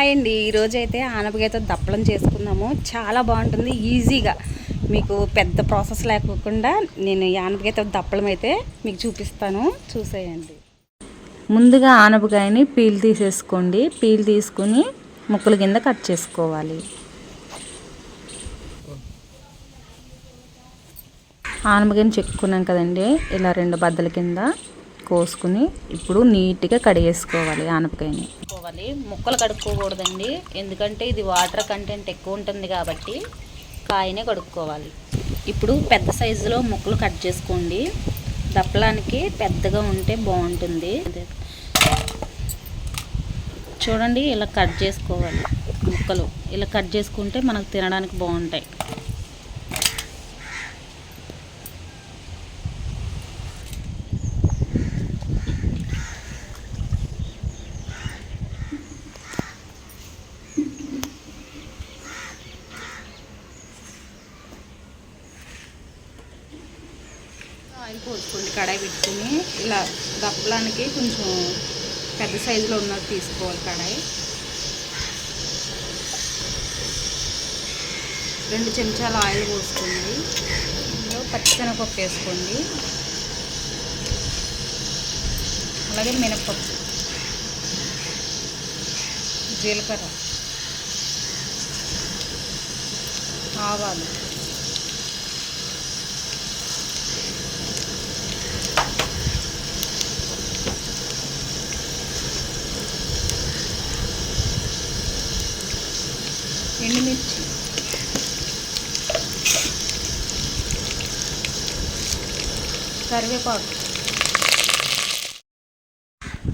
Hi అండి. ఈరోజు అయితే ఆనపకాయతో దప్పలం చేసుకుందాము. చాలా బాగుంటుంది ఈజీగా. మీకు పెద్ద ప్రాసెస్ లేకుండా నేను ఈ ఆనపకాయతో దప్పలం అయితే మీకు చూపిస్తాను. చూసేయండి. ముందుగా ఆనపకాయని పీల్ తీసేసుకోండి. పీల్ తీసుకుని ముక్కల కింద కట్ చేసుకోవాలి. ఆనపకాయని చెక్కున్నాం కదండి ఇలా రెండు బద్దల కింద. కోసుకుని ఇప్పుడు నీట్గా కడిగేసుకోవాలి ఆనపకాయని. కోవాలి ముక్కలు కడుక్కోకూడదండి. ఎందుకంటే ఇది వాటర్ కంటెంట్ ఎక్కువ ఉంటుంది కాబట్టి కాయనే కడుక్కోవాలి. ఇప్పుడు పెద్ద సైజులో ముక్కలు కట్ చేసుకోండి. దప్పలానికి పెద్దగా ఉంటే బాగుంటుంది. చూడండి ఇలా కట్ చేసుకోవాలి ముక్కలు. ఇలా కట్ చేసుకుంటే మనకు తినడానికి బాగుంటాయి. పోసుకోండి కడాయి పెట్టుకుని ఇలా దప్పలానికి కొంచెం పెద్ద సైజులో ఉన్నది తీసుకోవాలి కడాయి. రెండు చెంచాల ఆయిల్ పోసుకోండి ఇందులో పచ్చిశనగపప్పు వేసుకోండి. అలాగే మినప్పప్పు జీలకర్ర. ఆవాలు. ఎండుమిర్చి. కరివేపాకు.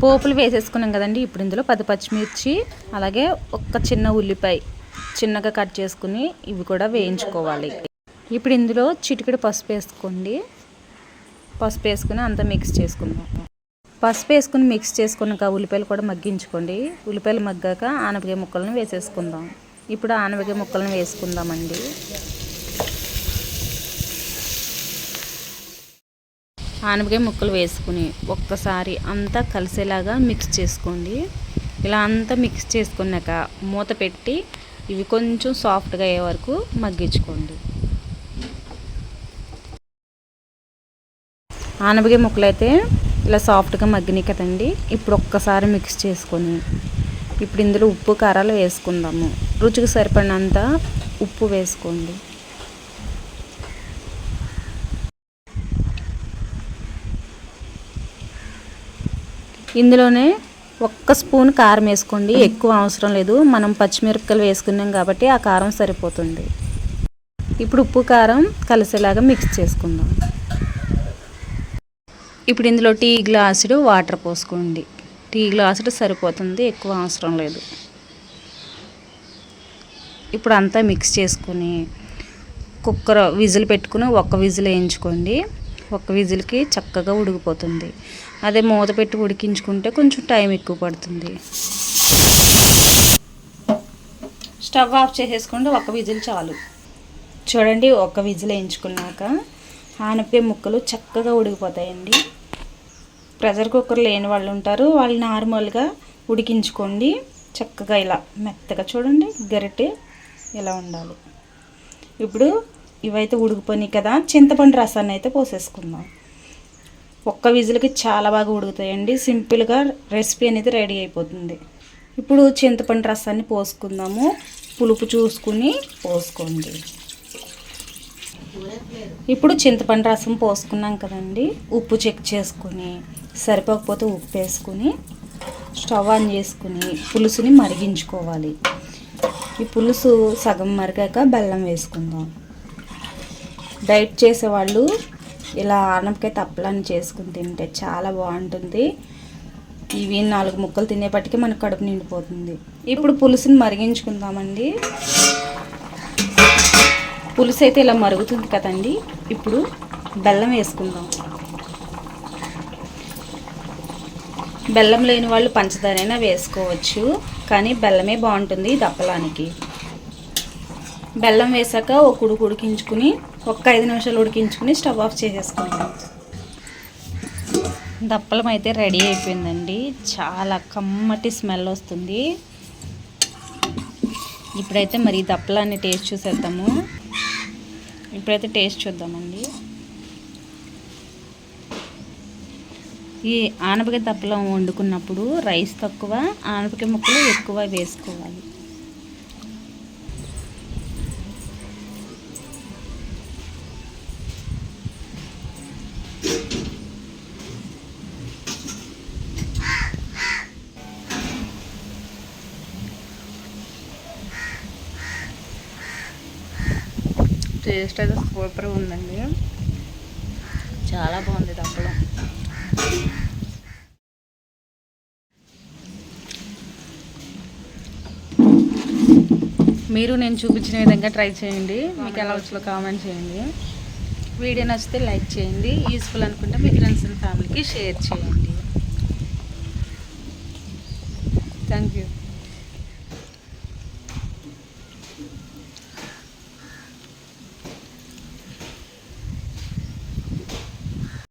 పోపులు వేసేసుకున్నాం కదండి ఇప్పుడు ఇందులో పది పచ్చిమిర్చి అలాగే ఒక చిన్న ఉల్లిపాయ చిన్నగా కట్ చేసుకుని ఇవి కూడా వేయించుకోవాలి. ఇప్పుడు ఇందులో చిటికెడు పసుపు వేసుకోండి. పసుపు వేసుకుని అంతా మిక్స్ చేసుకుందాం. పసుపు వేసుకుని మిక్స్ చేసుకున్నాక ఉల్లిపాయలు కూడా మగ్గించుకోండి. ఉల్లిపాయలు మగ్గాక ఆనపకాయ ముక్కలను వేసేసుకుందాం. ఇప్పుడు ఆనవగి ముక్కలను వేసుకుందామండి. ఆనపకాయ ముక్కలు వేసుకుని ఒక్కసారి అంతా కలిసేలాగా మిక్స్ చేసుకోండి. ఇలా అంతా మిక్స్ చేసుకున్నాక మూత పెట్టి ఇవి కొంచెం సాఫ్ట్గా అయ్యే వరకు మగ్గించుకోండి. ఆనపకాయ ముక్కలు అయితే ఇలా సాఫ్ట్గా మగ్గినాయి కదండి. ఇప్పుడు ఒక్కసారి మిక్స్ చేసుకొని ఇప్పుడు ఇందులో ఉప్పు కారాలు వేసుకుందాము. రుచికి సరిపడినంత ఉప్పు వేసుకోండి. ఇందులోనే ఒక్క స్పూన్ కారం వేసుకోండి. ఎక్కువ అవసరం లేదు. మనం పచ్చిమిరపకాయలు వేసుకున్నాం కాబట్టి ఆ కారం సరిపోతుంది. ఇప్పుడు ఉప్పు కారం కలిసేలాగా మిక్స్ చేసుకుందాం. ఇప్పుడు ఇందులో టీ గ్లాసుడు వాటర్ పోసుకోండి. టీ గ్లాసుడు సరిపోతుంది ఎక్కువ అవసరం లేదు. ఇప్పుడు అంతా మిక్స్ చేసుకుని కుక్కర్ విజిల్ పెట్టుకుని ఒక్క విజిల్ వేయించుకోండి. ఒక్క విజిల్కి చక్కగా ఉడికిపోతుంది. అదే మూత పెట్టి ఉడికించుకుంటే కొంచెం టైం ఎక్కువ పడుతుంది. స్టవ్ ఆఫ్ చేసేసుకోండి ఒక విజిల్ చాలు. చూడండి ఒక విజిల్ వేయించుకున్నాక ఆనపే ముక్కలు చక్కగా ఉడికిపోతాయండి. ప్రెషర్ కుక్కర్ లేని వాళ్ళు ఉంటారు. వాళ్ళు నార్మల్గా ఉడికించుకోండి. చక్కగా ఇలా మెత్తగా చూడండి. గరిటె ఇలా ఉండాలి. ఇప్పుడు ఇవైతే ఉడికిపోయినాయి కదా. చింతపండు రసాన్ని అయితే పోసేసుకుందాం. ఒక్క విజిల్కి చాలా బాగా ఉడుకుతాయండి. సింపుల్గా రెసిపీ అనేది రెడీ అయిపోతుంది. ఇప్పుడు చింతపండు రసాన్ని పోసుకుందాము. పులుపు చూసుకుని పోసుకోండి. ఇప్పుడు చింతపండు రసం పోసుకున్నాం కదండి. ఉప్పు చెక్ చేసుకుని సరిపోకపోతే ఉప్పు వేసుకుని స్టవ్ ఆన్ చేసుకుని పులుసుని మరిగించుకోవాలి. ఈ పులుసు సగం మరిగాక బెల్లం వేసుకుందాం. డైట్ చేసేవాళ్ళు ఇలా ఆనపకాయ తప్పలని చేసుకుని తింటే చాలా బాగుంటుంది. ఇవి నాలుగు ముక్కలు తినేపటికి మన కడుపు నిండిపోతుంది. ఇప్పుడు పులుసుని మరిగించుకుందామండి. పులుసు అయితే ఇలా మరుగుతుంది కదండి. ఇప్పుడు బెల్లం వేసుకుందాం. బెల్లం లేని వాళ్ళు పంచదారైనా వేసుకోవచ్చు. కానీ బెల్లమే బాగుంటుంది దప్పలానికి. బెల్లం వేసాక ఒక ఉడుకు ఉడికించుకుని ఒక్క ఐదు నిమిషాలు ఉడికించుకుని స్టవ్ ఆఫ్ చేసేసుకుంటాం దప్పలం అయితే రెడీ అయిపోయిందండి. చాలా కమ్మటి స్మెల్ వస్తుంది. ఇప్పుడైతే మరి దప్పలాన్ని టేస్ట్ చూసేద్దాము. ఇప్పుడైతే టేస్ట్ చూద్దామండి. ఈ ఆనపకాయ తప్పలం వండుకున్నప్పుడు రైస్ తక్కువ ఆనపకాయ ముక్కలు ఎక్కువ వేసుకోవాలి. టేస్ట్ అయితే సూపర్గా ఉందండి. చాలా బాగుంది దప్పలం మీరు నేను చూపించిన విధంగా ట్రై చేయండి. మీకు ఎలా వచ్చో కామెంట్ చేయండి. వీడియో నచ్చితే లైక్ చేయండి. యూస్ఫుల్ అనుకుంటే మీ ఫ్రెండ్స్ అండ్ ఫ్యామిలీకి షేర్ చేయండి. Thank you.